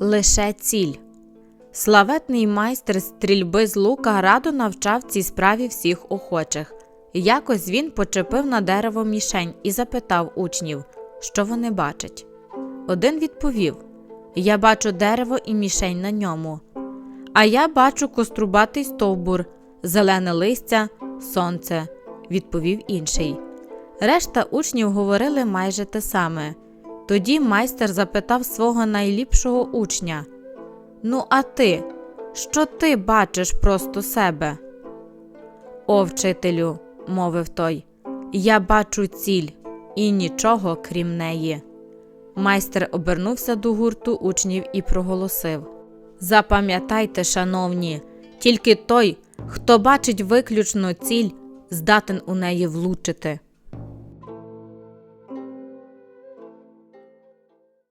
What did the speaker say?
Лише ціль. Славетний майстер стрільби з лука радо навчав цій справі всіх охочих. Якось він почепив на дерево мішень і запитав учнів, що вони бачать. Один відповів: Я бачу дерево і мішень на ньому. А я бачу кострубатий стовбур, зелене листя, сонце, відповів інший. Решта учнів говорили майже те саме. Тоді майстер запитав свого найліпшого учня: Ну, а ти, що ти бачиш просто себе? О, вчителю, мовив той, я бачу ціль і нічого крім неї. Майстер обернувся до гурту учнів і проголосив: Запам'ятайте, шановні, тільки той, хто бачить виключно ціль, здатен у неї влучити.